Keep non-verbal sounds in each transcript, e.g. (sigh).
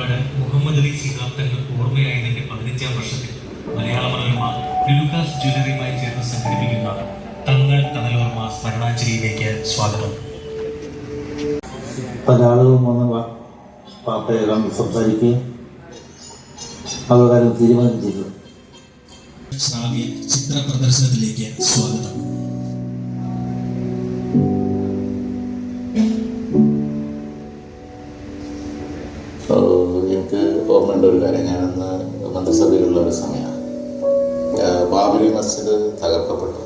പാണക്കാട് മുഹമ്മദ് അലി ശിഹാബ് തങ്ങൾ ഓർമ്മയായതിന്റെ പതിനഞ്ചാം വർഷത്തിൽ. മലയാള മനോരമ ലുലുക്കാസ് ജ്വല്ലറിയുമായി ചേർന്ന് സംഘടിപ്പിക്കുന്ന തങ്ങൾ തണലോർമ്മ സ്മരണാഞ്ജലിയിലേക്ക് സ്വാഗതം. ആളുകളും വന്ന് വാ- പാപ്പയെ കണ്ട് സംസാരിക്കുകയും അവർ കാര്യം തീരുമാനം ചെയ്തു. ശ്രാവ്യ ചിത്ര പ്രദർശനത്തിലേക്ക് സ്വാഗതം. ഞാനന്ന് മന്ത്രിസഭയിലുള്ള ഒരു സമയമാണ്. ബാബരി മസ്ജിദ് തകർക്കപ്പെട്ടു.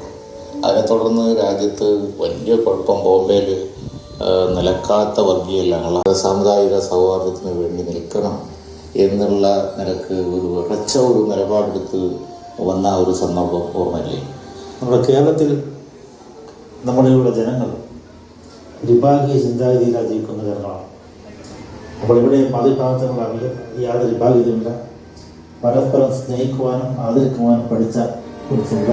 അതിനെ തുടർന്ന് രാജ്യത്ത് വലിയ കുഴപ്പം ബോംബെയിൽ നിലക്കാത്ത വർഗീയ ലഹള സാമുദായിക സൗഹാർദ്ദത്തിന് വേണ്ടി നിൽക്കണം എന്നുള്ള നിലയ്ക്ക് ഒരു ഉറച്ച ഒരു നിലപാടെടുത്ത് വന്ന ഒരു സന്ദർഭം ഓർമ്മയില്ലേ? നമ്മുടെ കേരളത്തിൽ നമ്മുടെയുള്ള ജനങ്ങൾ വിഭാഗീയ ചിന്താഗതിയിലാണ് ജീവിക്കുന്ന ജനങ്ങളാണ് അപ്പോൾ ഇവിടെ മതവിഭാഗത്തിനുള്ള യാതൊരു വിഭാഗീയതയുമില്ല പരസ്പരം സ്നേഹിക്കുവാനും ആദരിക്കുവാനും പഠിച്ച ഒരു ചിന്ത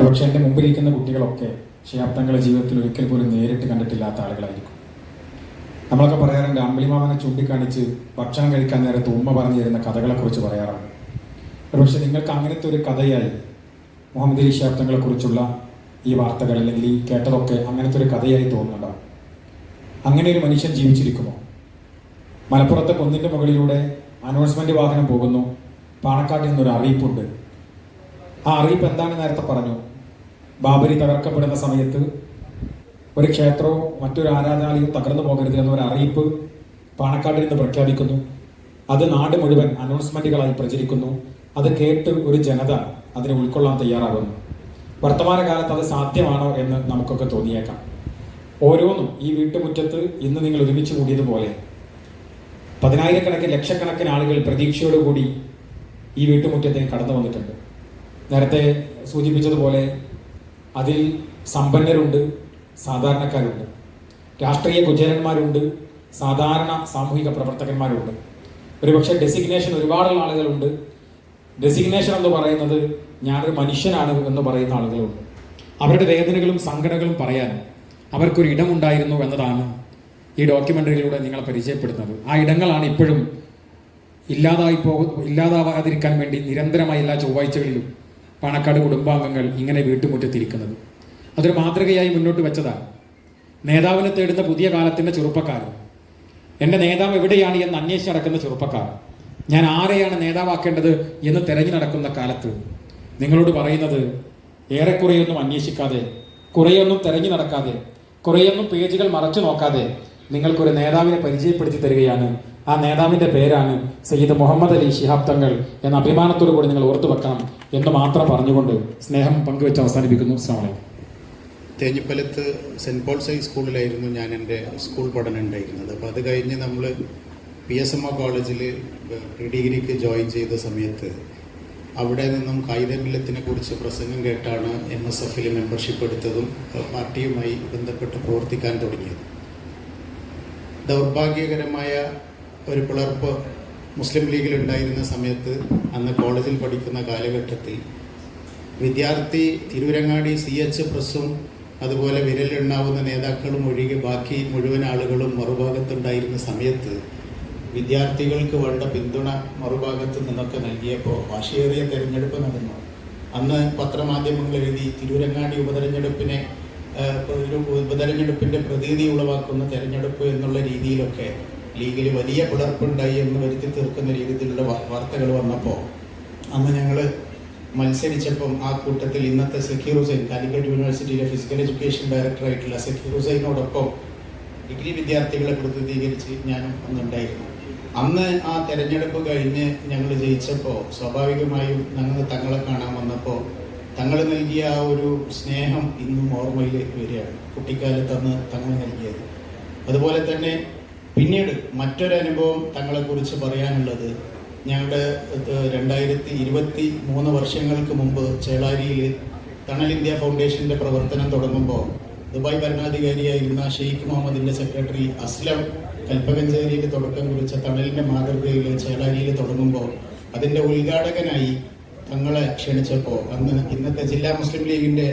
പക്ഷെ എന്റെ മുമ്പിലിരിക്കുന്ന കുട്ടികളൊക്കെ ഷിഹാബ് ജീവിതത്തിൽ ഒരിക്കൽ പോലും നേരിട്ട് കണ്ടിട്ടില്ലാത്ത ആളുകളായിരിക്കും. നമ്മളൊക്കെ പറയാറുണ്ട് അമ്പിളിമാമനെ ചൂണ്ടിക്കാണിച്ച് ഭക്ഷണം കഴിക്കാൻ നേരത്ത് ഉമ്മ പറഞ്ഞു തരുന്ന കഥകളെക്കുറിച്ച് പറയാറുണ്ട്. ഒരുപക്ഷെ നിങ്ങൾക്ക് അങ്ങനത്തെ ഒരു കഥയായി മുഹമ്മദ് ഷിഹാബ് കുറിച്ചുള്ള ഈ വാർത്തകൾ അല്ലെങ്കിൽ ഈ കേട്ടതൊക്കെ അങ്ങനത്തെ ഒരു കഥയായി തോന്നുന്നുണ്ടോ? അങ്ങനെ ഒരു മനുഷ്യൻ ജീവിച്ചിരിക്കുമോ? മലപ്പുറത്തെ കുന്നിന്റെ മുകളിലൂടെ അനൗൺസ്മെന്റ് വാഹനം പോകുന്നു. പാണക്കാട്ടിൽ നിന്നൊരു അറിയിപ്പുണ്ട്. ആ അറിയിപ്പ് എന്താണ് നേരത്തെ പറഞ്ഞു. ബാബരി തകർക്കപ്പെടുന്ന സമയത്ത് ഒരു ക്ഷേത്രവും മറ്റൊരു ആരാധനാലയവും തകർന്നു പോകരുത് എന്നൊരു അറിയിപ്പ് പാണക്കാട്ടിൽ നിന്ന് പ്രഖ്യാപിക്കുന്നു. അത് നാട് മുഴുവൻ അനൗൺസ്മെന്റുകളായി പ്രചരിക്കുന്നു. അത് കേട്ട് ഒരു ജനത അതിനെ ഉൾക്കൊള്ളാൻ തയ്യാറാകുന്നു. വർത്തമാനകാലത്ത് അത് സാധ്യമാണോ എന്ന് നമുക്കൊക്കെ തോന്നിയേക്കാം. ഓരോന്നും ഈ വീട്ടുമുറ്റത്ത് ഇന്ന് നിങ്ങൾ ഒരുമിച്ച് കൂടിയതുപോലെ പതിനായിരക്കണക്കിന് ലക്ഷക്കണക്കിന് ആളുകൾ പ്രതീക്ഷയോടുകൂടി ഈ വീട്ടുമുറ്റത്തേക്ക് കടന്നു വന്നിട്ടുണ്ട്. നേരത്തെ സൂചിപ്പിച്ചതുപോലെ അതിൽ സമ്പന്നരുണ്ട്. സാധാരണക്കാരുണ്ട്. രാഷ്ട്രീയ കുചേലന്മാരുണ്ട് സാധാരണ സാമൂഹിക പ്രവർത്തകന്മാരുണ്ട്. ഒരുപക്ഷെ ഡെസിഗ്നേഷൻ ഒരുപാടുള്ള ആളുകളുണ്ട്. ഡെസിഗ്നേഷൻ എന്ന് പറയുന്നത് ഞാനൊരു മനുഷ്യനാണ് എന്ന് പറയുന്ന ആളുകളുണ്ട്. അവരുടെ വേദനകളും സംഘടനകളും പറയാൻ അവർക്കൊരു ഇടമുണ്ടായിരുന്നു എന്നതാണ് ഈ ഡോക്യുമെന്ററിയിലൂടെ നിങ്ങളെ പരിചയപ്പെടുത്തുന്നത്. ആ ഇടങ്ങളാണ് ഇപ്പോഴും ഇല്ലാതായി പോ ഇല്ലാതാവാതിരിക്കാൻ വേണ്ടി നിരന്തരമായി എല്ലാ ചൊവ്വാഴ്ചകളിലും പാണക്കാട് കുടുംബാംഗങ്ങൾ ഇങ്ങനെ വീട്ടുമുറ്റത്തിരിക്കുന്നത്. അതൊരു മാതൃകയായി മുന്നോട്ട് വെച്ചതാണ്. നേതാവിനെ തേടുന്ന പുതിയ കാലത്തിന്റെ ചെറുപ്പക്കാർ എന്റെ നേതാവ് എവിടെയാണ് എന്ന് അന്വേഷിച്ച് നടക്കുന്ന ചെറുപ്പക്കാർ ഞാൻ ആരെയാണ് നേതാവാക്കേണ്ടത് എന്ന് തിരഞ്ഞു നടക്കുന്ന കാലത്ത് നിങ്ങളോട് പറയുന്നത് ഏറെക്കുറെയൊന്നും അന്വേഷിക്കാതെ കുറേയൊന്നും തിരഞ്ഞു നടക്കാതെ കുറേയൊന്നും പേജുകൾ മറച്ചു നോക്കാതെ നിങ്ങൾക്കൊരു നേതാവിനെ പരിചയപ്പെടുത്തി തരികയാണ്. ആ നേതാവിന്റെ പേരാണ് സയ്യിദ് മുഹമ്മദ് അലി ശിഹാബ് തങ്ങൾ എന്ന അഭിമാനത്തോടു കൂടി നിങ്ങൾ ഓർത്തു വെക്കണം എന്ന് മാത്രം പറഞ്ഞുകൊണ്ട് സ്നേഹം പങ്കുവെച്ച് അവസാനിപ്പിക്കുന്നു. അസ്സാം വലൈക്കും തേഞ്ഞിപ്പലത്ത് സെന്റ് പോൾസ് ഹൈ സ്കൂളിലായിരുന്നു ഞാൻ എന്റെ സ്കൂൾ പഠനം ഉണ്ടായിരുന്നത്. അപ്പോൾ അത് കഴിഞ്ഞ് നമ്മൾ പി എസ് എം ഒ കോളേജിൽ പ്രീ ഡിഗ്രിക്ക് ജോയിൻ ചെയ്ത സമയത്ത് അവിടെ നിന്നും കായികമില്ലത്തിനെ കുറിച്ച് പ്രസംഗം കേട്ടാണ് എം എസ് എഫിൽ മെമ്പർഷിപ്പ് എടുത്തതും പാർട്ടിയുമായി ബന്ധപ്പെട്ട് പ്രവർത്തിക്കാൻ തുടങ്ങിയത്. ദൗർഭാഗ്യകരമായ ഒരു പിളർപ്പ് മുസ്ലിം ലീഗിൽ ഉണ്ടായിരുന്ന സമയത്ത് അന്ന് കോളേജിൽ പഠിക്കുന്ന കാലഘട്ടത്തിൽ വിദ്യാർത്ഥി തിരൂരങ്ങാടി സി എച്ച് പ്രസ്സും അതുപോലെ വിരലിലുണ്ടാവുന്ന നേതാക്കളും ഒഴികെ ബാക്കി മുഴുവൻ ആളുകളും മറുഭാഗത്തുണ്ടായിരുന്ന സമയത്ത് വിദ്യാർത്ഥികൾക്ക് വേണ്ട പിന്തുണ മറുഭാഗത്ത് നിന്നൊക്കെ നൽകിയപ്പോൾ വാശിയേറിയ തെരഞ്ഞെടുപ്പ് നടന്നു. അന്ന് പത്രമാധ്യമങ്ങൾ എഴുതി തിരൂരങ്ങാടി ഉപതെരഞ്ഞെടുപ്പിനെ ഉപതെരഞ്ഞെടുപ്പിന്റെ പ്രതീതി ഉളവാക്കുന്ന തെരഞ്ഞെടുപ്പ് എന്നുള്ള രീതിയിലൊക്കെ ലീഗിൽ വലിയ പിളർപ്പുണ്ടായി എന്ന് വരുത്തി തീർക്കുന്ന രീതിയിലുള്ള വാർത്തകൾ വന്നപ്പോൾ അന്ന് ഞങ്ങൾ മത്സരിച്ചപ്പം ആ കൂട്ടത്തിൽ ഇന്നത്തെ സക്കീർ ഹുസൈൻ കാലിക്കറ്റ് യൂണിവേഴ്സിറ്റിയിലെ ഫിസിക്കൽ എഡ്യൂക്കേഷൻ ഡയറക്ടർ ആയിട്ടുള്ള സക്കീർ ഹുസൈനോടൊപ്പം ഡിഗ്രി വിദ്യാർത്ഥികളെ പ്രതിനിധീകരിച്ച് ഞാനും അന്നുണ്ടായിരുന്നു. അന്ന് ആ തെരഞ്ഞെടുപ്പ് കഴിഞ്ഞ് ഞങ്ങൾ ജയിച്ചപ്പോൾ സ്വാഭാവികമായും ഞങ്ങൾ തങ്ങളെ കാണാൻ വന്നപ്പോൾ തങ്ങൾ നൽകിയ ആ ഒരു സ്നേഹം ഇന്നും ഓർമ്മയിൽ വരികയാണ്. കുട്ടിക്കാലത്ത് അന്ന് തങ്ങൾ നൽകിയത്. അതുപോലെ തന്നെ പിന്നീട് മറ്റൊരനുഭവം തങ്ങളെക്കുറിച്ച് പറയാനുള്ളത് ഞങ്ങളുടെ രണ്ടായിരത്തി ഇരുപത്തി മൂന്ന് വർഷങ്ങൾക്ക് മുമ്പ് ചേളാരിയിൽ തണൽ ഇന്ത്യ ഫൗണ്ടേഷന്റെ പ്രവർത്തനം തുടങ്ങുമ്പോൾ ദുബായ് ഭരണാധികാരിയായിരുന്ന ഷെയ്ഖ് മുഹമ്മദിന്റെ സെക്രട്ടറി അസ്ലം കൽപ്പകഞ്ചേരിയിൽ തുടക്കം കുറിച്ച തണലിന്റെ മാതൃകയിൽ ചേളാരിയിൽ തുടങ്ങുമ്പോൾ അതിന്റെ ഉദ്ഘാടകനായി തങ്ങളെ ക്ഷണിച്ചപ്പോൾ അന്ന് ഇന്നത്തെ ജില്ലാ മുസ്ലിം ലീഗിന്റെ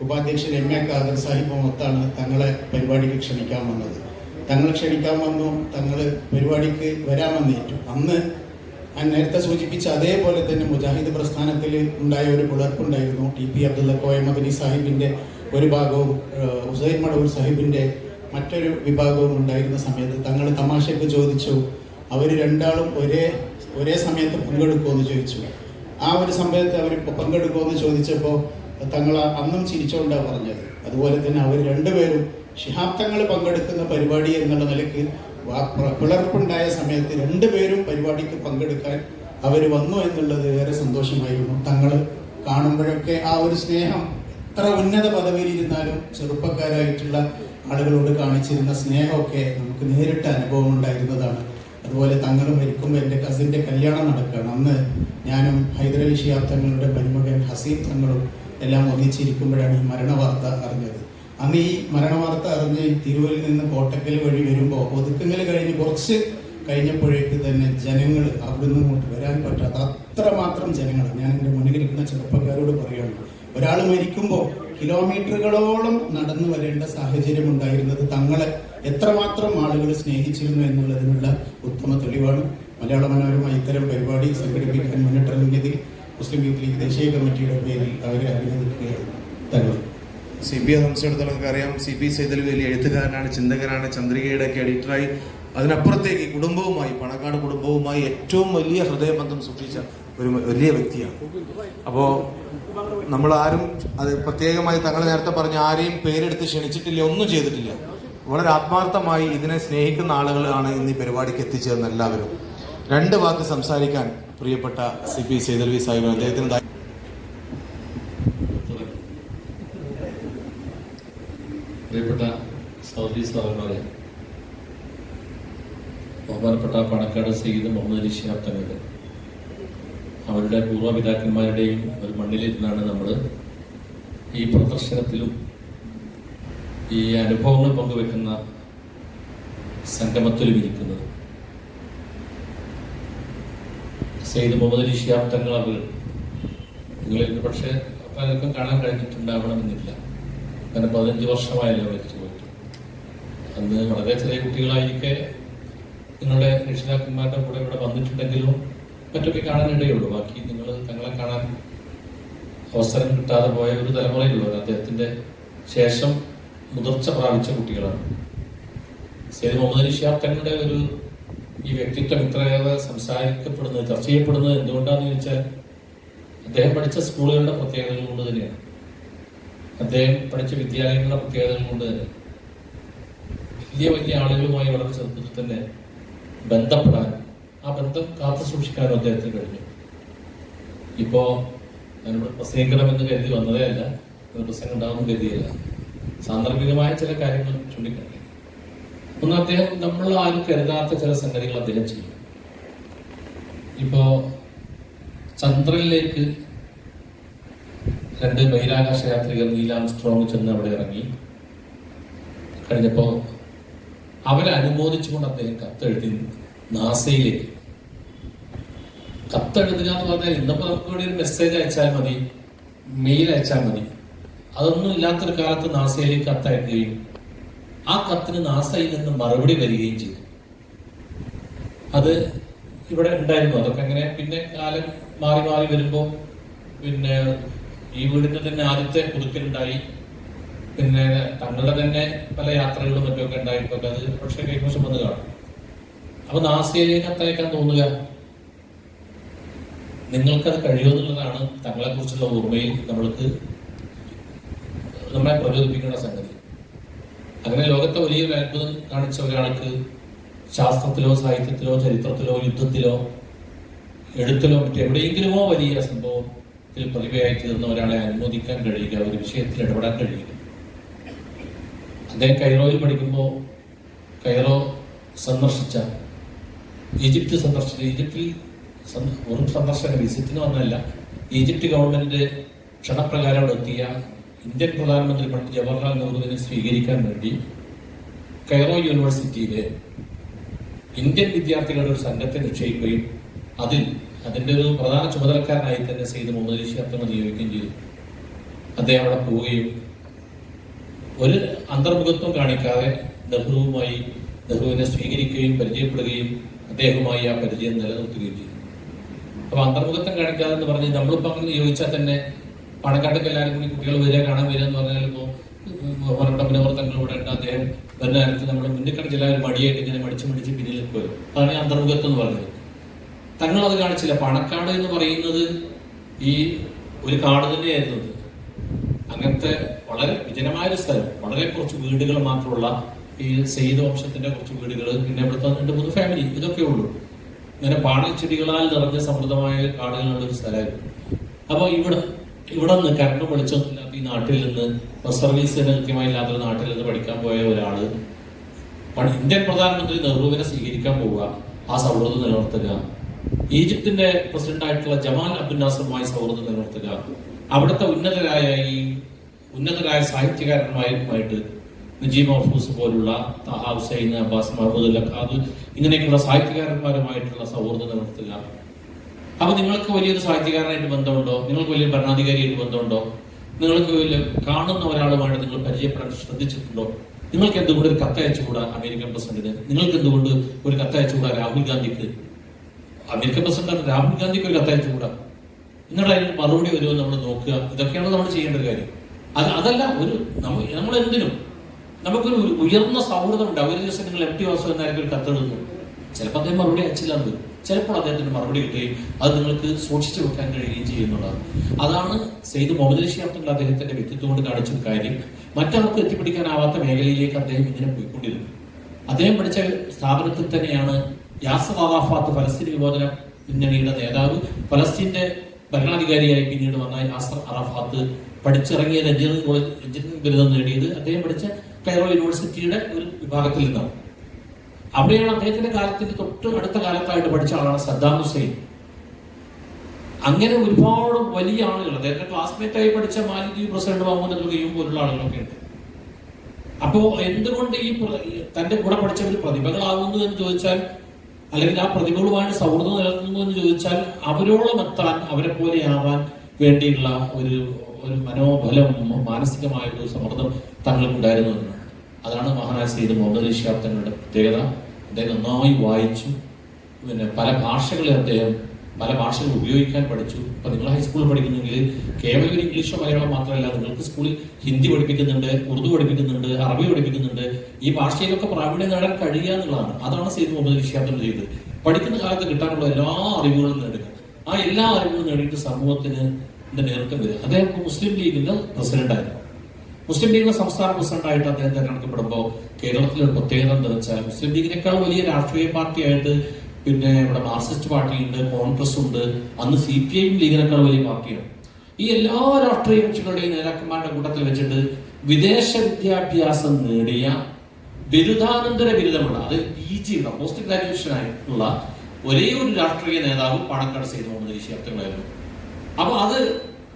ഉപാധ്യക്ഷൻ എം എ ഖാദർ സാഹിബ് മൊത്താണ് തങ്ങളെ പരിപാടിക്ക് ക്ഷണിക്കാൻ വന്നത്. തങ്ങൾ ക്ഷണിക്കാൻ വന്നു തങ്ങൾ പരിപാടിക്ക് വരാമെന്നേറ്റു അന്ന് ഞാൻ നേരത്തെ സൂചിപ്പിച്ച അതേപോലെ തന്നെ മുജാഹിദ് പ്രസ്ഥാനത്തിൽ ഉണ്ടായ ഒരു പുലർപ്പുണ്ടായിരുന്നു ടി പി അബ്ദുള്ള കോയ മദനി സാഹിബിന്റെ ഒരു ഭാഗവും ഹുസൈൻ ഉസൈൻ മടവൂർ സാഹിബിന്റെ മറ്റൊരു വിഭാഗവും ഉണ്ടായിരുന്ന സമയത്ത് തങ്ങൾ തമാശയ്ക്ക് ചോദിച്ചു അവർ രണ്ടാളും ഒരേ ഒരേ സമയത്ത് പങ്കെടുക്കുമെന്ന് ചോദിച്ചു. ആ ഒരു സമയത്ത് അവർ പങ്കെടുക്കുമെന്ന് ചോദിച്ചപ്പോൾ തങ്ങൾ അന്നും ചിരിച്ചുകൊണ്ടാണ് പറഞ്ഞത്. അതുപോലെ തന്നെ അവർ രണ്ടുപേരും ശിഹാബ്ദങ്ങൾ പങ്കെടുക്കുന്ന പരിപാടി എന്നുള്ള നിലയ്ക്ക് പിളർപ്പുണ്ടായ സമയത്ത് രണ്ടുപേരും പരിപാടിക്ക് പങ്കെടുക്കാൻ അവർ വന്നു എന്നുള്ളത് ഏറെ സന്തോഷമായിരുന്നു. തങ്ങൾ കാണുമ്പോഴൊക്കെ ആ ഒരു സ്നേഹം എത്ര ഉന്നത പദവിയിലിരുന്നാലും ചെറുപ്പക്കാരായിട്ടുള്ള ആളുകളോട് കാണിച്ചിരുന്ന സ്നേഹമൊക്കെ നമുക്ക് നേരിട്ട് അനുഭവം ഉണ്ടായിരുന്നതാണ്. അതുപോലെ തങ്ങൾ മരിക്കുമ്പോൾ എന്റെ കസിന്റെ കല്യാണം നടക്കുകയാണ്. അന്ന് ഞാനും ഹൈദരലി ഷിയാബ് തങ്ങളുടെ മരുമകൻ ഹസീബ് തങ്ങളും എല്ലാം ഒന്നിച്ചിരിക്കുമ്പോഴാണ് ഈ മരണവാർത്ത അറിഞ്ഞത്. അന്ന് ഈ മരണവാർത്ത അറിഞ്ഞ് തിരുവല്ലിൽ നിന്ന് കോട്ടക്കൽ വഴി വരുമ്പോൾ ഒതുക്കങ്ങൾ കഴിഞ്ഞ് കുറച്ച് കഴിഞ്ഞപ്പോഴേക്ക് തന്നെ ജനങ്ങൾ അവിടുന്ന് ഇങ്ങോട്ട് വരാൻ പറ്റാത്ത അത്രമാത്രം ജനങ്ങൾ ഞാൻ എന്റെ മുന്നിലിരിക്കുന്ന ചെറുപ്പക്കാരോട് പറയുകയാണ് ഒരാൾ മരിക്കുമ്പോൾ കിലോമീറ്ററുകളോളം നടന്നു വരേണ്ട സാഹചര്യം ഉണ്ടായിരുന്നത് തങ്ങളെ എത്രമാത്രം ആളുകൾ സ്നേഹിച്ചിരുന്നു എന്നുള്ളതിനുള്ള ഉത്തമ തെളിവാണ്. മലയാള മനോരമ ഇത്തരം പരിപാടി സംഘടിപ്പിക്കാൻ മുന്നിട്ടിറങ്ങിയതിൽ മുസ്ലിം ലീഗ് ദേശീയ കമ്മിറ്റിയുടെ പേരിൽ അവരെ അഭിനന്ദിക്കുകയാണ്. തങ്ങൾ സി പി ഐ സംബന്ധിച്ചിടത്തോളം നമുക്കറിയാം. സി പി സൈതൽ വലിയ എഴുത്തുകാരനാണ് ചിന്തകനാണ് ചന്ദ്രികയുടെ ഒക്കെ എഡിറ്ററായി അതിനപ്പുറത്തേക്ക് കുടുംബവുമായി പണക്കാട് കുടുംബവുമായി ഏറ്റവും വലിയ ഹൃദയബന്ധം സൂക്ഷിച്ച ഒരു വലിയ വ്യക്തിയാണ്. അപ്പോൾ നമ്മൾ ആരും അത് പ്രത്യേകമായി തങ്ങൾ നേരത്തെ പറഞ്ഞ ആരെയും പേരെടുത്ത് ക്ഷണിച്ചിട്ടില്ല ഒന്നും ചെയ്തിട്ടില്ല. വളരെ ആത്മാർത്ഥമായി ഇതിനെ സ്നേഹിക്കുന്ന ആളുകളാണ് ഇന്ന് ഈ പരിപാടിക്ക് എത്തിച്ചേർന്ന എല്ലാവരും. രണ്ട് വാക്ക് സംസാരിക്കാൻ പ്രിയപ്പെട്ട സി പി സൈതൽവി സാഹിബ് അദ്ദേഹത്തിന് പ്രിയപ്പെട്ട സൗദി സഹോദരന്മാരെ ബഹുമാനപ്പെട്ട പണക്കാട് സയ്യിദ് മുഹമ്മദ് അലി ഷിഹാബ് തങ്ങളുടെ അവരുടെ പൂർവപിതാക്കന്മാരുടെയും ഒരു മണ്ണിലിരുന്നാണ് നമ്മൾ ഈ പ്രദർശനത്തിലും ഈ അനുഭവങ്ങൾ പങ്കുവെക്കുന്ന സംഗമത്തിലും ഇരിക്കുന്നത്. സെയ്ദ് മുഹമ്മദ് അലി ഷിഹാബ് തങ്ങൾ അവർ നിങ്ങളിൽ പക്ഷേ പലർക്കും കാണാൻ കഴിഞ്ഞിട്ടുണ്ടാവണമെന്നില്ല. അങ്ങനെ പതിനഞ്ച് വർഷമായല്ലോ മരിച്ചു പോയിട്ട്. അന്ന് വളരെ ചെറിയ കുട്ടികളായിരിക്കെ നിങ്ങളുടെ രക്ഷിതാക്കന്മാരുടെ കൂടെ ഇവിടെ വന്നിട്ടുണ്ടെങ്കിലും മറ്റൊക്കെ കാണാനിടയുള്ളൂ. ബാക്കി നിങ്ങൾ തങ്ങളെ കാണാൻ അവസരം കിട്ടാതെ പോയ ഒരു തലമുറയിലുള്ളവർ അദ്ദേഹത്തിന്റെ ശേഷം മുതിർച്ച പ്രാപിച്ച കുട്ടികളാണ്. സെയ്ദ് മുഹമ്മദ് അലി തങ്ങളുടെ ഒരു ഈ വ്യക്തിത്വം ഇത്രയേറെ സംസാരിക്കപ്പെടുന്നത് ചർച്ച ചെയ്യപ്പെടുന്നത് എന്തുകൊണ്ടാണെന്ന് ചോദിച്ചാൽ അദ്ദേഹം പഠിച്ച സ്കൂളുകളുടെ പ്രത്യേകതകൾ കൊണ്ട് തന്നെയാണ്. അദ്ദേഹം പഠിച്ച വിദ്യാലയങ്ങളുടെ പ്രത്യേകതകൾ കൊണ്ട് തന്നെ വലിയ വലിയ ആളുകളുമായി വളരെ ചെറുപ്പത്തിൽ തന്നെ ബന്ധപ്പെടാൻ ആ ബന്ധം കാത്തു സൂക്ഷിക്കാനും അദ്ദേഹത്തിന് കഴിഞ്ഞു. ഇപ്പോ ഞാനിവിടെ പ്രസംഗിക്കണമെന്ന് കരുതി വന്നതേ അല്ല പ്രസംഗം ഉണ്ടാവുമെന്ന് കരുതിയല്ല. സാന്ദർഭികമായ ചില കാര്യങ്ങൾ ചൂണ്ടിക്കാണിക്കും ഒന്ന് അദ്ദേഹം നമ്മൾ ആരും കരുതാത്ത ചില സംഗതികൾ അദ്ദേഹം ചെയ്യും. ഇപ്പോ ചന്ദ്രനിലേക്ക് രണ്ട് ബഹിരാകാശ യാത്രികർ നീലാം സ്ട്രോങ് ചെന്ന് അവിടെ ഇറങ്ങി. കഴിഞ്ഞപ്പോ അവരെ അനുമോദിച്ചുകൊണ്ട് അദ്ദേഹം കത്തെഴുതി നാസയിലേക്ക്. കത്തെഴുതുക എന്ന് പറഞ്ഞാൽ ഇന്നിപ്പോ നമുക്ക് വേണ്ടി ഒരു മെസ്സേജ് അയച്ചാൽ മതി മെയിൽ അയച്ചാൽ മതി. അതൊന്നും ഇല്ലാത്തൊരു കാലത്ത് നാസയിലേക്ക് കത്തയക്കുകയും ആ കത്തിന് നാസയിൽ നിന്ന് മറുപടി വരികയും ചെയ്തു. അത് ഇവിടെ ഉണ്ടായിരുന്നു. അതൊക്കെ അങ്ങനെ പിന്നെ കാലം മാറി മാറി വരുമ്പോൾ പിന്നെ ഈ വീടിന്റെ തന്നെ ആദ്യത്തെ പുതുക്കലുണ്ടായി പിന്നെ തങ്ങളുടെ തന്നെ പല യാത്രകളും മറ്റുമൊക്കെ ഉണ്ടായിട്ടൊക്കെ അത് പക്ഷേ കൈവശം വന്ന് കാണും. അപ്പൊ നാസിയയിലേക്ക് അത്തയക്കാൻ തോന്നുക? നിങ്ങൾക്കത് കഴിയുമെന്നുള്ളതാണ് തങ്ങളെ കുറിച്ചുള്ള ഓർമ്മയിൽ നമ്മൾക്ക് നമ്മളെ പ്രചോദിപ്പിക്കുന്ന സംഗതി. അങ്ങനെ ലോകത്തെ വലിയൊരു അത്ഭുതം കാണിച്ച ഒരാൾക്ക് ശാസ്ത്രത്തിലോ സാഹിത്യത്തിലോ ചരിത്രത്തിലോ യുദ്ധത്തിലോ എഴുത്തിലോ മറ്റെവിടെയെങ്കിലുമോ വലിയ സംഭവത്തിൽ പ്രതിഭയായി തീർന്ന ഒരാളെ അനുമോദിക്കാൻ കഴിയുക ഒരു വിഷയത്തിൽ ഇടപെടാൻ കഴിയുക അദ്ദേഹം കൈറോയിൽ പഠിക്കുമ്പോൾ കൈറോ സന്ദർശിച്ച ഈജിപ്ത് സന്ദർശിച്ച ഈജിപ്തിൽ വെറും സന്ദർശന വിസിറ്റിന് വന്നതല്ല. ഈജിപ്ത് ഗവൺമെന്റ് ക്ഷണപ്രകാരം എത്തിയ ഇന്ത്യൻ പ്രധാനമന്ത്രി പണ്ഡിറ്റ് ജവഹർലാൽ നെഹ്റുവിനെ സ്വീകരിക്കാൻ വേണ്ടി കൈറോ യൂണിവേഴ്സിറ്റിയിലെ ഇന്ത്യൻ വിദ്യാർത്ഥികളുടെ ഒരു സംഘത്തെ നിശ്ചയിക്കുകയും അതിൽ അതിന്റെ ഒരു പ്രധാന ചുമതലക്കാരനായി തന്നെ സെയ്ദ് മുഹമ്മദ് അലി ഷിഹാബ് നിയോഗിക്കുകയും ചെയ്തു. അദ്ദേഹം അവിടെ പോവുകയും ഒരു അന്തർമുഖത്വം കാണിക്കാതെ നെഹ്റുവുമായി നെഹ്റുവിനെ സ്വീകരിക്കുകയും പരിചയപ്പെടുകയും അദ്ദേഹവുമായി ആ പരിചയം നിലനിർത്തുകയും ചെയ്തു. അപ്പൊ അന്തർമുഖത്വം കാണിക്കാതെ എന്ന് പറഞ്ഞ് നമ്മളിപ്പോ അങ്ങനെ നിയോഗിച്ചാൽ തന്നെ പണക്കാട്ടൊക്കെ എല്ലാവരും കൂടി കുട്ടികൾ വരിക കാണാൻ വരിക എന്ന് പറഞ്ഞാൽ ഇപ്പോൾ തങ്ങൾ ഇവിടെ ഉണ്ട്. അദ്ദേഹം വരുന്ന കാലത്ത് നമ്മൾ മുന്നിൽ കണ്ട ചില മടിയായിട്ട് ഇങ്ങനെ മടിച്ച് മടിച്ച് പിന്നിലേക്ക് വരും അതാണ് അന്തർമുഖത്വം എന്ന് പറഞ്ഞത്. തങ്ങൾ അത് കാണിച്ചില്ല. പണക്കാട് എന്ന് പറയുന്നത് ഈ ഒരു കാട് തന്നെയായിരുന്നു അത്. അങ്ങനത്തെ വളരെ വിജനമായ ഒരു സ്ഥലം. വളരെ കുറച്ച് വീടുകൾ മാത്രമുള്ള ഈ സെയ്ത് വംശത്തിന്റെ കുറച്ച് വീടുകൾ പിന്നെ ഇവിടുത്തെ രണ്ട് മൂന്ന് ഫാമിലി ഇതൊക്കെ ഉള്ളൂ. ഇങ്ങനെ പാണൽ നിറഞ്ഞ സമൃദ്ധമായ കാടുകളുള്ള ഒരു സ്ഥലമായിരുന്നു. അപ്പോൾ ഇവിടെ ഇവിടെ നിന്ന് കരണ്ട് വെളിച്ചമൊന്നുമില്ലാത്ത ഈ നാട്ടിൽ നിന്ന് ബസ് സർവീസ് കൃത്യമായില്ലാത്ത നാട്ടിൽ നിന്ന് പഠിക്കാൻ പോയ ഒരാൾ ഇന്ത്യൻ പ്രധാനമന്ത്രി നെഹ്റുവിനെ സ്വീകരിക്കാൻ പോവുക ആ സൗഹൃദം നിലനിർത്തുക. ഈജിപ്തിന്റെ പ്രസിഡന്റ് ആയിട്ടുള്ള ജമാൽ അബ്ദുൽ നാസറുമായി സൗഹൃദം നിലനിർത്തുക അവിടുത്തെ ഉന്നതരായ ഈ ഉന്നതരായ സാഹിത്യകാരന്മാരുമായിട്ട് നജീബ് മഹഫൂസ് പോലുള്ള താഹ ഹുസൈൻ അബ്ബാസ് മഹബൂദ് ലഖാദ് ഇങ്ങനെയൊക്കെയുള്ള സാഹിത്യകാരന്മാരുമായിട്ടുള്ള സൗഹൃദം നിലനിർത്തുക അപ്പൊ നിങ്ങൾക്ക് വലിയൊരു സാഹിത്യകാരനായിട്ട് ബന്ധമുണ്ടോ? നിങ്ങൾക്ക് വലിയ ഭരണാധികാരിയായിട്ട് ബന്ധമുണ്ടോ? നിങ്ങൾക്ക് വലിയ കാണുന്ന ഒരാളുമായിട്ട് നിങ്ങൾ പരിചയപ്പെടാൻ ശ്രദ്ധിച്ചിട്ടുണ്ടോ? നിങ്ങൾക്ക് എന്തുകൊണ്ട് ഒരു കത്തയച്ചുകൂടാ അമേരിക്കൻ പ്രസിഡന്റിന്? നിങ്ങൾക്ക് എന്തുകൊണ്ട് ഒരു കത്തയച്ചുകൂടാ രാഹുൽ ഗാന്ധിക്ക്? അമേരിക്കൻ പ്രസിഡന്റ് രാഹുൽ ഗാന്ധിക്ക് ഒരു കത്തയച്ചു കൂടാ. എന്നിട്ട് അതിന് മറുപടി വരുമോ നമ്മൾ നോക്കുക. ഇതൊക്കെയാണ് നമ്മൾ ചെയ്യേണ്ട ഒരു കാര്യം. അത് അതല്ല ഒരു നമ്മൾ എന്തിനും നമുക്കൊരു ഉയർന്ന സൗഹൃദം ഉണ്ട്. അവർ ദിവസം നിങ്ങൾ എം ടി വാസു എന്നായിരിക്കും ഒരു കത്തെഴുതുന്നു ചിലപ്പോൾ അദ്ദേഹം മറുപടി അയച്ചില്ലാന്ന് വരും. ചിലപ്പോൾ അദ്ദേഹത്തിന് മറുപടി കിട്ടുകയും അത് നിങ്ങൾക്ക് സൂക്ഷിച്ചു വെക്കാൻ കഴിയുകയും ചെയ്യുന്നുള്ളതാണ് അതാണ് സെയ്ദ് മുഹമ്മദ് അലി ഷിയാബ്ദുള്ള അദ്ദേഹത്തിന്റെ വ്യക്തിത്വം കൊണ്ട് കാണിച്ച ഒരു കാര്യം. മറ്റാർക്കും എത്തിപ്പിടിക്കാനാവാത്ത മേഖലയിലേക്ക് അദ്ദേഹം ഇങ്ങനെ പോയിക്കൊണ്ടിരുന്നു. അദ്ദേഹം പഠിച്ച സ്ഥാപനത്തിൽ തന്നെയാണ് യാസർ അറാഫാത്ത് ഫലസ്തീൻ വിമോചന മുന്നണിയുടെ നേതാവ്. ഫലസ്തീന്റെ ഭരണാധികാരിയായി പിന്നീട് വന്ന യാസർ അറാഫാത്ത് പഠിച്ചിറങ്ങിയത് എഞ്ചിനീയറിംഗ് കോളേജ് എഞ്ചിനീയറിംഗ് ബിരുദം നേടിയത് അദ്ദേഹം പഠിച്ച കൈറോ യൂണിവേഴ്സിറ്റിയുടെ ഒരു വിഭാഗത്തിൽ നിന്നാണ്. അവിടെയാണ് അദ്ദേഹത്തിന്റെ കാലത്തിന്റെ തൊട്ട് അടുത്ത കാലത്തായിട്ട് പഠിച്ച ആളാണ് സദ്ദാം ഹുസൈൻ. അങ്ങനെ ഒരുപാട് വലിയ ആളുകൾ അദ്ദേഹത്തിന്റെ ക്ലാസ്മേറ്റ് ആയി പഠിച്ച മാലിദ്വീപ് പ്രസിഡന്റ് മുഹമ്മദ് അബ്ദുൽ പോലുള്ള ആളുകളൊക്കെ ഉണ്ട്. അപ്പോ എന്തുകൊണ്ട് ഈ തന്റെ കൂടെ പഠിച്ചവർ പ്രതിഭകളാകുന്നു എന്ന് ചോദിച്ചാൽ അല്ലെങ്കിൽ ആ പ്രതിഭകളുമായിട്ട് സൗഹൃദം നിലനിർത്തുന്നു എന്ന് ചോദിച്ചാൽ അവരോളം എത്താൻ അവരെ പോലെ ആവാൻ വേണ്ടിയുള്ള ഒരു ഒരു മനോബലം മാനസികമായ ഒരു സമ്മർദ്ദം തങ്ങൾക്കുണ്ടായിരുന്നു എന്ന്. അതാണ് മഹാനായ സെയ്ദ് മുഹമ്മദ് അലി ഷിഹാബ് തങ്ങളുടെ പ്രത്യേകത. അദ്ദേഹം നന്നായി വായിച്ചു. പിന്നെ പല ഭാഷകളിൽ അദ്ദേഹം പല ഭാഷകൾ ഉപയോഗിക്കാൻ പഠിച്ചു. ഇപ്പൊ നിങ്ങൾ ഹൈസ്കൂളിൽ പഠിക്കുന്നെങ്കിൽ കേവലം ഒരു ഇംഗ്ലീഷോ മലയാളം മാത്രമല്ല നിങ്ങൾക്ക് സ്കൂളിൽ ഹിന്ദി പഠിപ്പിക്കുന്നുണ്ട് ഉറുദു പഠിപ്പിക്കുന്നുണ്ട് അറബി പഠിപ്പിക്കുന്നുണ്ട്. ഈ ഭാഷയിലൊക്കെ പ്രാവീണ്യം നേടാൻ കഴിയുക എന്നുള്ളതാണ്. അതാണ് സെയ്ദ് മുഹമ്മദ് വിശ്വാസം ചെയ്തത്. പഠിക്കുന്ന കാലത്ത് കിട്ടാനുള്ള എല്ലാ അറിവുകളും നേടുക. ആ എല്ലാ അറിവുകളും നേടിയിട്ട് സമൂഹത്തിന് നേതൃത്വം വരിക അദ്ദേഹം മുസ്ലിം ലീഗിന്റെ പ്രസിഡന്റായിരുന്നു മുസ്ലിം ലീഗിന്റെ സംസ്ഥാന പ്രസിഡന്റായിട്ട് അദ്ദേഹം തെരഞ്ഞെടുക്കപ്പെടുമ്പോൾ കേരളത്തിലെ പ്രത്യേകത എന്താ വെച്ചാൽ മുസ്ലിം ലീഗിനേക്കാൾ വലിയ രാഷ്ട്രീയ പാർട്ടിയായിട്ട് പിന്നെ ഇവിടെ മാർക്സിസ്റ്റ് പാർട്ടിയുണ്ട് കോൺഗ്രസ് ഉണ്ട് അന്ന് സി പി ഐ ലീഗിനേക്കാൾ വലിയ പാർട്ടിയാണ്. ഈ എല്ലാ രാഷ്ട്രീയ കക്ഷികളുടെയും നേതാക്കന്മാരുടെ കൂട്ടത്തിൽ വെച്ചിട്ട് വിദേശ വിദ്യാഭ്യാസം നേടിയ ബിരുദാനന്തര ബിരുദമുള്ള അത് പി ജി ഉള്ള പോസ്റ്റ് ഗ്രാജുവേഷൻ ആയിട്ടുള്ള ഒരേ ഒരു രാഷ്ട്രീയ നേതാവ് പാണക്കാട് ചെയ്തു അലി ശിഹാബ്ദങ്ങളായിരുന്നു അപ്പൊ അത്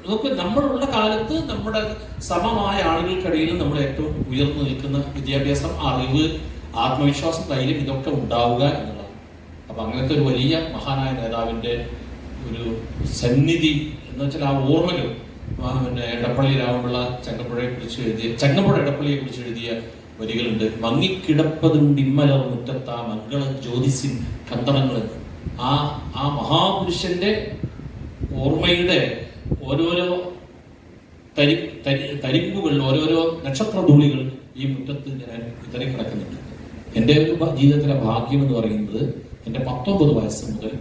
നമുക്ക് നമ്മളുള്ള കാലത്ത് നമ്മുടെ സമമായ ആളുകൾക്കിടയിൽ നമ്മൾ ഏറ്റവും ഉയർന്നു നിൽക്കുന്ന വിദ്യാഭ്യാസം അറിവ് ആത്മവിശ്വാസം ധൈര്യം ഇതൊക്കെ ഉണ്ടാവുക എന്നുള്ളതാണ് അപ്പൊ അങ്ങനത്തെ ഒരു വലിയ മഹാനായ നേതാവിന്റെ ഒരു സന്നിധി എന്ന് വെച്ചാൽ ആ ഓർമ്മകൾ പിന്നെ എടപ്പള്ളി രാമപിള്ള ചങ്ങമ്പുഴയെ കുറിച്ച് എഴുതിയ ചങ്ങമ്പുഴ എടപ്പള്ളിയെ കുറിച്ച് എഴുതിയ വരികളുണ്ട് മങ്ങിക്കിടപ്പതുണ്ട് ഇമ്മലർ മുറ്റത്ത മംഗള ജ്യോതിസിൻ കന്തളങ്ങൾ എന്ന്. ആ ആ മഹാപുരുഷന്റെ ഓർമ്മയുടെ ഓരോരോ തരി തരി തരിമ്പുകൾ ഓരോരോ നക്ഷത്രധൂളികൾ ഈ മുറ്റത്ത് ഇങ്ങനെ ഇതറി കിടക്കുന്നുണ്ട് എന്റെ ഒരു ജീവിതത്തിലെ ഭാഗ്യം എന്ന് പറയുന്നത് എന്റെ പത്തൊമ്പത് വയസ്സ് മുതൽ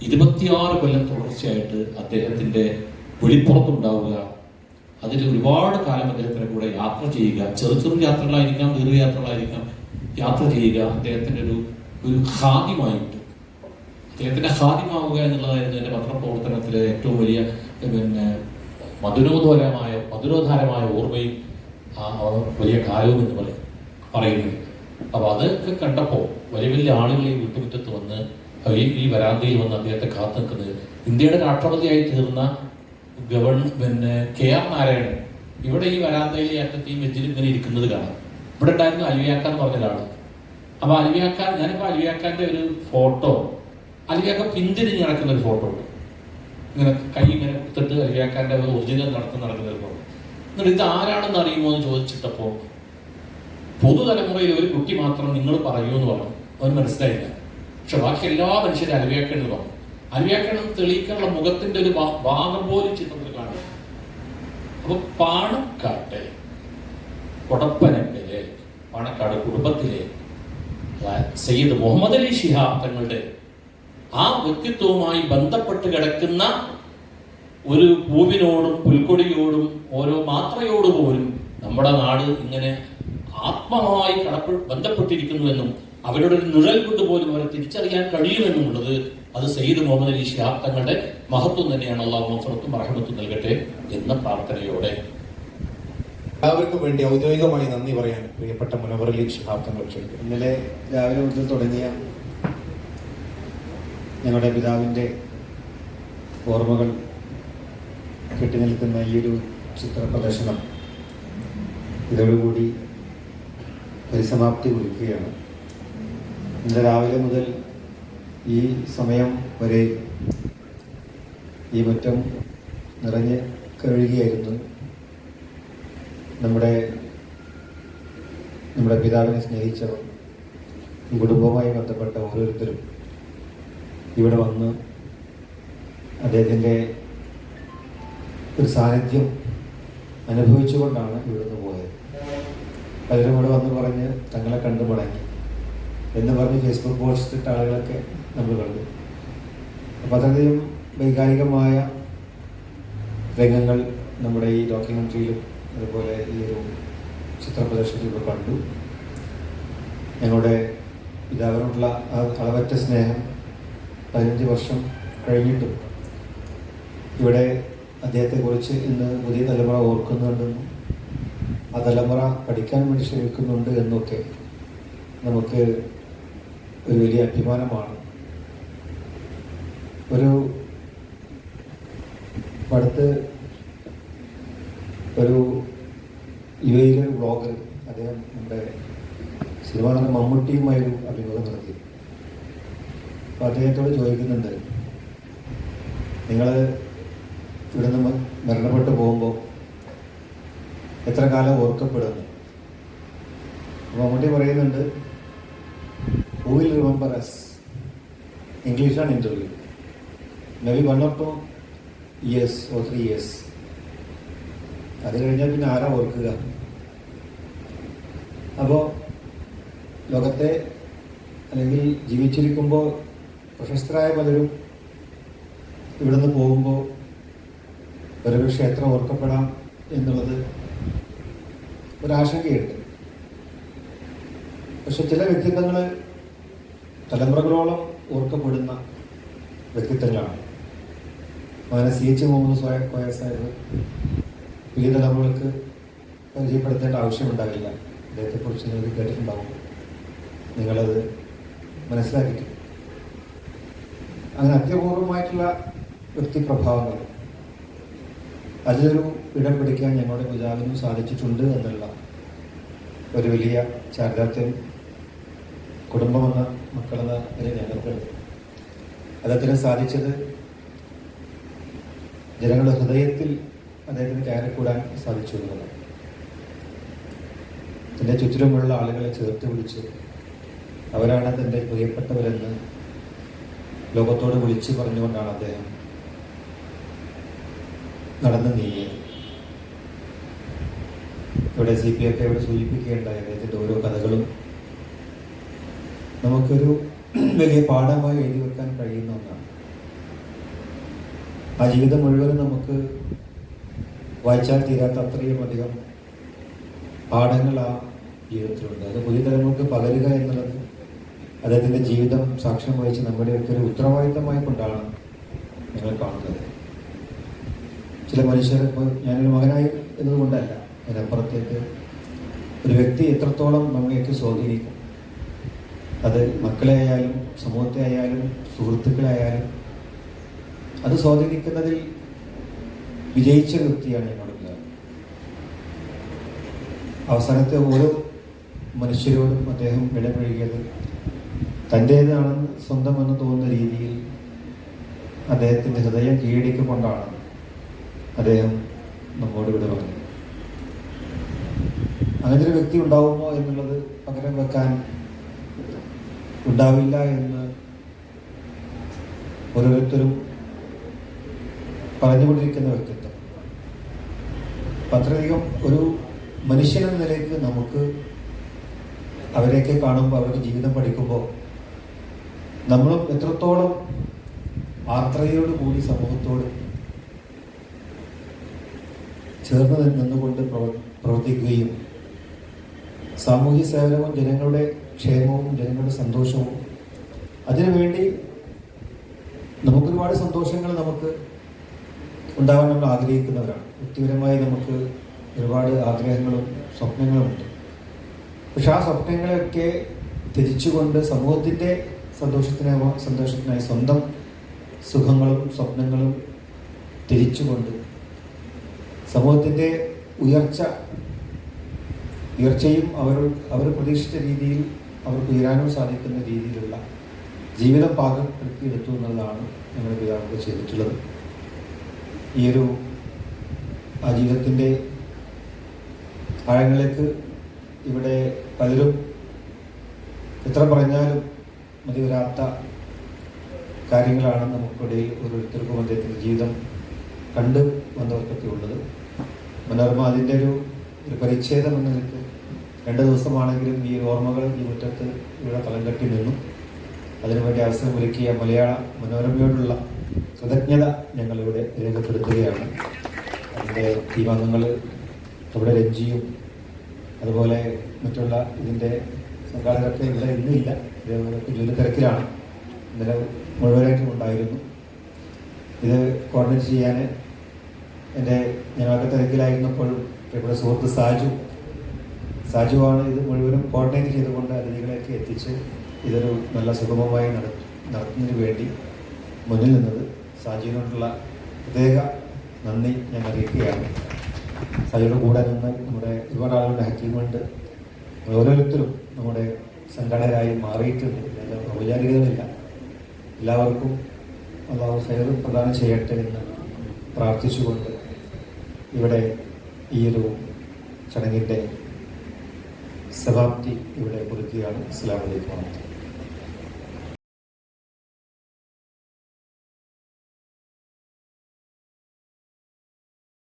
ഇരുപത്തിയാറ് കൊല്ലം തുടർച്ചയായിട്ട് അദ്ദേഹത്തിന്റെ വെളിപ്പുറത്തുണ്ടാവുക അതിൽ ഒരുപാട് കാലം അദ്ദേഹത്തിന്റെ കൂടെ യാത്ര ചെയ്യുക ചെറു ചെറു യാത്രകളായിരിക്കാം ദീർഘയാത്രകളായിരിക്കാം യാത്ര ചെയ്യുക അദ്ദേഹത്തിന്റെ ഒരു ഒരു ഹാദ്യമായിട്ട് അദ്ദേഹത്തിന്റെ ഹാദ്യമാവുക എന്നുള്ളതായിരുന്നു എന്റെ പത്രപ്രവർത്തനത്തിലെ ഏറ്റവും വലിയ പിന്നെ മധുരോധരമായ മധുരോധാരമായ ഓർമ്മയും വലിയ കാലവും എന്ന് പറയും പറയുന്നത്. അപ്പൊ അതൊക്കെ കണ്ടപ്പോൾ വലിയ വലിയ ആളുകൾ ഈ വീട്ടുമുറ്റത്ത് വന്ന് ഈ ഈ വരാന്തയിൽ വന്ന് അദ്ദേഹത്തെ കാത്തു നിൽക്കുന്നത് ഇന്ത്യയുടെ രാഷ്ട്രപതിയായി തീർന്ന ഗവൺ പിന്നെ കെ ആർ നാരായണൻ ഇവിടെ ഈ വരാന്തയിലെ അറ്റത്തെയും അറ്റത്ത് ഈ ഇങ്ങനെ ഇരിക്കുന്നത് കാണാം. ഇവിടെ ഉണ്ടായിരുന്നു അലിയാക്ക എന്ന് പറഞ്ഞ ഒരാൾ. അപ്പൊ അലിയാക്ക ഞാനിപ്പോ അലിയാക്കാന്റെ ഒരു ഫോട്ടോ അലിയാക്ക പിന്തിരിഞ്ഞ് നടക്കുന്ന ഒരു ഫോട്ടോ ഉണ്ട്. ഇങ്ങനെ കൈ ഇങ്ങനെ കുത്തിട്ട് അലിയാക്കാന്റെ ഒറിജിനൽ നടത്തുന്ന നടക്കുന്ന ഒരു ഫോട്ടോ. എന്നിട്ട് ഇത് ആരാണെന്ന് അറിയുമോ എന്ന് ചോദിച്ചിട്ടപ്പോൾ പുതുതലമുറയിൽ ഒരു കുട്ടി മാത്രം നിങ്ങൾ പറയൂ എന്ന് പറഞ്ഞു. അവന് മനസ്സിലായില്ല. പക്ഷെ ബാക്കി എല്ലാ മനുഷ്യരും അലവിയാക്കേണ്ടത് പറഞ്ഞു തെളിയിക്കാനുള്ള മുഖത്തിന്റെ ഒരു ഭാഗം പോലും ചിത്രത്തിൽ കാണും അപ്പൊ പാണക്കാട്ടെ കൊടപ്പനക്കലെ പാണക്കാട് കുടുംബത്തിലെ സയ്യിദ് മുഹമ്മദ് അലി ഷിഹാബ് തങ്ങളുടെ ആ വ്യക്തിത്വവുമായി ബന്ധപ്പെട്ട് കിടക്കുന്ന ഒരു പൂവിനോടും പുൽക്കൊടിയോടും ഓരോ മാത്രയോടുപോലും നമ്മുടെ നാട് ഇങ്ങനെ ആത്മമായി കടപ്പ് ബന്ധപ്പെട്ടിരിക്കുന്നു എന്നും അവരുടെ ഒരു നിഴൽ കൊണ്ട് പോലും അവരെ തിരിച്ചറിയാൻ കഴിയുമെന്നുമുള്ളത് അത് സയ്യിദ് മുഹമ്മദ് അലി ഷിഹാബ് തങ്ങളുടെ മഹത്വം തന്നെയാണ്. അള്ളാഹു മഫറത്തും അർഹമത്തും നൽകട്ടെ എന്ന പ്രാർത്ഥനയോടെ. എല്ലാവർക്കും വേണ്ടി ഔദ്യോഗികമായി നന്ദി പറയാൻ പ്രിയപ്പെട്ട മുനവർ അലി ഷിഹാബ് തങ്ങൾ ഇന്നലെ രാവിലെ മുതൽ തുടങ്ങിയ ഞങ്ങളുടെ പിതാവിന്റെ ഓർമ്മകൾ കെട്ടി നിൽക്കുന്ന ഈ ഒരു ചിത്ര പ്രദർശനം ഇതോടുകൂടി പരിസമാപ്തി കുറിക്കുകയാണ്. ഇന്ന് രാവിലെ മുതൽ ഈ സമയം വരെ ഈ മുറ്റം നിറഞ്ഞ് കഴുകിയായിരുന്നു നമ്മുടെ നമ്മുടെ പിതാവിനെ സ്നേഹിച്ചവർ കുടുംബവുമായി ബന്ധപ്പെട്ട ഓരോരുത്തരും ഇവിടെ വന്ന് അദ്ദേഹത്തിന്റെ ഒരു സാന്നിധ്യം അനുഭവിച്ചുകൊണ്ടാണ് ഇവിടുന്ന് പോയത്. പലരും വന്ന് പറഞ്ഞ് തങ്ങളെ കണ്ടു മടങ്ങി എന്ന് പറഞ്ഞ് ഫേസ്ബുക്ക് പോസ്റ്റ് ഇട്ട ആളുകളൊക്കെ നമ്മൾ കണ്ടു. അപ്പോൾ അത്രയധികം വൈകാരികമായ രംഗങ്ങൾ നമ്മുടെ ഈ ഡോക്യുമെന്ററിയിലും അതുപോലെ ഈ ഒരു ചിത്ര പ്രദർശനത്തിലൂടെ കണ്ടു. ഞങ്ങളുടെ പിതാവിനോടുള്ള ആ അളവറ്റ സ്നേഹം പതിനഞ്ച് വർഷം കഴിഞ്ഞിട്ടും ഇവിടെ അദ്ദേഹത്തെക്കുറിച്ച് ഇന്ന് പുതിയ തലമുറ ഓർക്കുന്നുണ്ടെന്നും ആ തലമുറ പഠിക്കാൻ വേണ്ടി ശ്രമിക്കുന്നുണ്ട് എന്നൊക്കെ നമുക്ക് ഒരു വലിയ അഭിമാനമാണ്. ഒരു അടുത്ത് ഒരു യു എയിലെ ഒരു ബ്ലോഗർ അദ്ദേഹം നമ്മുടെ സിനിമ മമ്മൂട്ടിയുമായി ഒരു അഭിമുഖം നടത്തി. അപ്പോൾ അദ്ദേഹത്തോട് ചോദിക്കുന്നുണ്ട് നിങ്ങൾ ഇവിടെ നിന്ന് മരണപ്പെട്ടു പോകുമ്പോൾ എത്ര കാലം ഓർക്കപ്പെടുന്നു? മമ്മൂട്ടി പറയുന്നുണ്ട് ഹൂ വിൽ റിമെമ്പർ അസ് ഇംഗ്ലീഷാണ് interview may be one or two years or three years അത് കഴിഞ്ഞാൽ പിന്നെ ആരാ ഓർക്കുക? അപ്പോൾ ലോകത്തെ അല്ലെങ്കിൽ ജീവിച്ചിരിക്കുമ്പോൾ പ്രശസ്തരായ പലരും ഇവിടുന്ന് പോകുമ്പോൾ ഒരു ക്ഷേത്രം ഓർക്കപ്പെടാം എന്നുള്ളത് ഒരാശങ്കയുണ്ട്. പക്ഷെ ചില വ്യക്തിത്വങ്ങൾ തലമുറകളോളം ഓർക്കപ്പെടുന്ന വ്യക്തിത്വങ്ങളാണ്. അങ്ങനെ സി എച്ച് മുഹമ്മദ് സോയ കോയ സാഹിബ് പുതിയ തലമുറകൾക്ക് പരിചയപ്പെടുത്തേണ്ട ആവശ്യമുണ്ടാകില്ല. അദ്ദേഹത്തെക്കുറിച്ച് നിങ്ങൾക്ക് കേട്ടിട്ടുണ്ടാവും. നിങ്ങളത് മനസ്സിലാക്കിയിട്ടുണ്ട്. അങ്ങനെ അത്യപൂർവമായിട്ടുള്ള വ്യക്തിപ്രഭാവങ്ങൾ അതിലൊരു ഇടം പിടിക്കാൻ ഞങ്ങളുടെ പിതാവിനും സാധിച്ചിട്ടുണ്ട് എന്നുള്ള ഒരു വലിയ ചാരിതാർത്ഥ്യം കുടുംബമെന്ന മക്കളെന്ന ഒരു ഞങ്ങൾക്കുണ്ട് അദ്ദേഹത്തിന് സാധിച്ചത് ജനങ്ങളുടെ ഹൃദയത്തിൽ അദ്ദേഹത്തിന് കയറിക്കൂടാൻ സാധിച്ചു എന്നുള്ളതാണ്. തന്റെ ചുറ്റിലുമുള്ള ആളുകളെ ചേർത്ത് പിടിച്ച് അവരാണ് തന്റെ പ്രിയപ്പെട്ടവരെന്ന് ലോകത്തോട് വിളിച്ചു പറഞ്ഞുകൊണ്ടാണ് അദ്ദേഹം നടന്നു നീങ്ങിയത് ഇവിടെ സി പി ഒക്കെ ഇവിടെ സൂചിപ്പിക്കുകയുണ്ടായി അദ്ദേഹത്തിന്റെ ഓരോ കഥകളും നമുക്കൊരു (clears throat) വലിയ പാഠമായി എഴുതി വെക്കാൻ കഴിയുന്ന ഒന്നാണ്. ആ ജീവിതം മുഴുവനും നമുക്ക് വായിച്ചാൽ തീരാത്ത അത്രയും അധികം പാഠങ്ങൾ ആ ജീവിതത്തിലുണ്ട്. അത് പുതിയ തലമുറയ്ക്ക് പകരുക എന്നുള്ളത് അദ്ദേഹത്തിന്റെ ജീവിതം സാക്ഷ്യം വഹിച്ച് നമ്മുടെയൊക്കെ ഒരു ഉത്തരവാദിത്തമായി കൊണ്ടാണ് ഞങ്ങൾ കാണുന്നത്. ചില മനുഷ്യർ ഇപ്പോൾ ഞാനൊരു മകനായി എന്നതുകൊണ്ടല്ല. അതിനപ്പുറത്തേക്ക് ഒരു വ്യക്തി എത്രത്തോളം നമ്മളെയൊക്കെ സ്വാധീനിക്കും. അത് മക്കളെ ആയാലും സമൂഹത്തെ ആയാലും സുഹൃത്തുക്കളായാലും അത് സ്വാധീനിക്കുന്നതിൽ വിജയിച്ച വ്യക്തിയാണ് പിതാവ് അവസാനത്തെ ഓരോ മനുഷ്യരോടും അദ്ദേഹം ഇടപഴകിയത് തന്റേതാണെന്ന് സ്വന്തമെന്ന് തോന്നുന്ന രീതിയിൽ അദ്ദേഹത്തിന്റെ ഹൃദയം കീഴടക്കിക്കൊണ്ടാണ്. അദ്ദേഹം നമ്മോട് ഇവിടെ പറഞ്ഞു. അങ്ങനെ ഒരു വ്യക്തി ഉണ്ടാവുമോ എന്നുള്ളത് പകരം വെക്കാൻ ഉണ്ടാവില്ല എന്ന് ഓരോരുത്തരും പറഞ്ഞുകൊണ്ടിരിക്കുന്ന വ്യക്തിത്വം. അപ്പം അത്രയധികം ഒരു മനുഷ്യനെന്ന നിലയ്ക്ക് നമുക്ക് അവരെയൊക്കെ കാണുമ്പോൾ അവരുടെ ജീവിതം പഠിക്കുമ്പോൾ നമ്മളും എത്രത്തോളം ആർദ്രതയോട് കൂടി സമൂഹത്തോട് ചേർന്ന് നിന്നുകൊണ്ട് പ്രവ- പ്രവർത്തിക്കുകയും സാമൂഹ്യ സേവനവും ജനങ്ങളുടെ ക്ഷേമവും ജനങ്ങളുടെ സന്തോഷവും അതിനുവേണ്ടി നമുക്കൊരുപാട് സന്തോഷങ്ങൾ നമുക്ക് ഉണ്ടാവാൻ നമ്മൾ ആഗ്രഹിക്കുന്നവരാണ്. വ്യക്തിപരമായി നമുക്ക് ഒരുപാട് ആഗ്രഹങ്ങളും സ്വപ്നങ്ങളുമുണ്ട് പക്ഷെ ആ സ്വപ്നങ്ങളെയൊക്കെ തിരിച്ചുകൊണ്ട് സമൂഹത്തിന്റെ സന്തോഷത്തിനായി സന്തോഷത്തിനായി സ്വന്തം സുഖങ്ങളും സ്വപ്നങ്ങളും തിരിച്ചുകൊണ്ട് സമൂഹത്തിന്റെ ഉയർച്ച ഉയർച്ചയും അവർ അവർ പ്രതീക്ഷിച്ച രീതിയിൽ അവർക്ക് ഉയരാനും സാധിക്കുന്ന രീതിയിലുള്ള ജീവിതം എടുത്തിയെടുത്തു എന്നുള്ളതാണ് ഞങ്ങളുടെ പിതാവ് ചെയ്തിട്ടുള്ളത്. ഈ ഒരു ആ ജീവിതത്തിന്റെ ആഴങ്ങളിലേക്ക് ഇവിടെ പലരും എത്ര പറഞ്ഞാലും മതി വരാത്ത കാര്യങ്ങളാണ് നമുക്കിടയിൽ ഓരോരുത്തർക്കും അദ്ദേഹത്തിന്റെ ജീവിതം കണ്ട് വന്നവർക്കൊക്കെ ഉള്ളത്. മനോരമ അതിന്റെ ഒരു ഒരു പരിച്ഛേദം എന്ന നിലയ്ക്ക് രണ്ട് ദിവസമാണെങ്കിലും ഈ ഓർമ്മകൾ ഈ മുറ്റത്ത് ഇവിടെ തലം കെട്ടി നിന്നു അതിനുവേണ്ടി അവസരം ഒരുക്കിയ മലയാള മനോരമയോടുള്ള കൃതജ്ഞത ഞങ്ങളിവിടെ രേഖപ്പെടുത്തുകയാണ്. അതിന്റെ ടീമംഗങ്ങൾ അവിടെ രഞ്ജിയും അതുപോലെ മറ്റുള്ള ഇതിന്റെ സംഘാടകരൊക്കെ ഇവിടെ ഇന്നില്ല ജോലി തിരക്കിലാണ്. ഇന്നലെ മുഴുവനായിട്ടും ഉണ്ടായിരുന്നു. ഇത് കോർഡിനേറ്റ് ചെയ്യാൻ എന്റെ ഞാനൊക്കെ തിരക്കിലായിരുന്നപ്പോഴും ഇവിടെ സുഹൃത്ത് സാജു. സാജുവാണ് ഇത് മുഴുവനും കോർഡിനേറ്റ് ചെയ്തുകൊണ്ട് അതിഥികളെയൊക്കെ എത്തിച്ച് ഇതൊരു നല്ല സുഗമമായി നട നടത്തുന്നതിന് വേണ്ടി മുന്നിൽ നിന്നത്. സാജുവിനോടുള്ള പ്രത്യേക നന്ദി ഞാൻ അറിയിക്കുകയാണ്. സാജുവിന്റെ കൂടെ നിന്ന് നമ്മുടെ ഒരുപാട് ആളുകളുടെ ഹക്കീമുണ്ട് ഓരോരുത്തരും നമ്മുടെ സംഘടനരായി മാറിയിട്ടുണ്ട്. നല്ല ഔപചാരികതകളില്ല. എല്ലാവർക്കും അള്ളാഹു സൈറും പ്രദാനം ചെയ്യട്ടെ എന്ന് പ്രാർത്ഥിച്ചുകൊണ്ട് ഇവിടെ ഈ ഒരു ചടങ്ങിന്റെ സമാപ്തി ഇവിടെ കുറിക്കുകയാണ് അസ്സാം വലൈക്കും വാഹമത്തുള്ളാഹി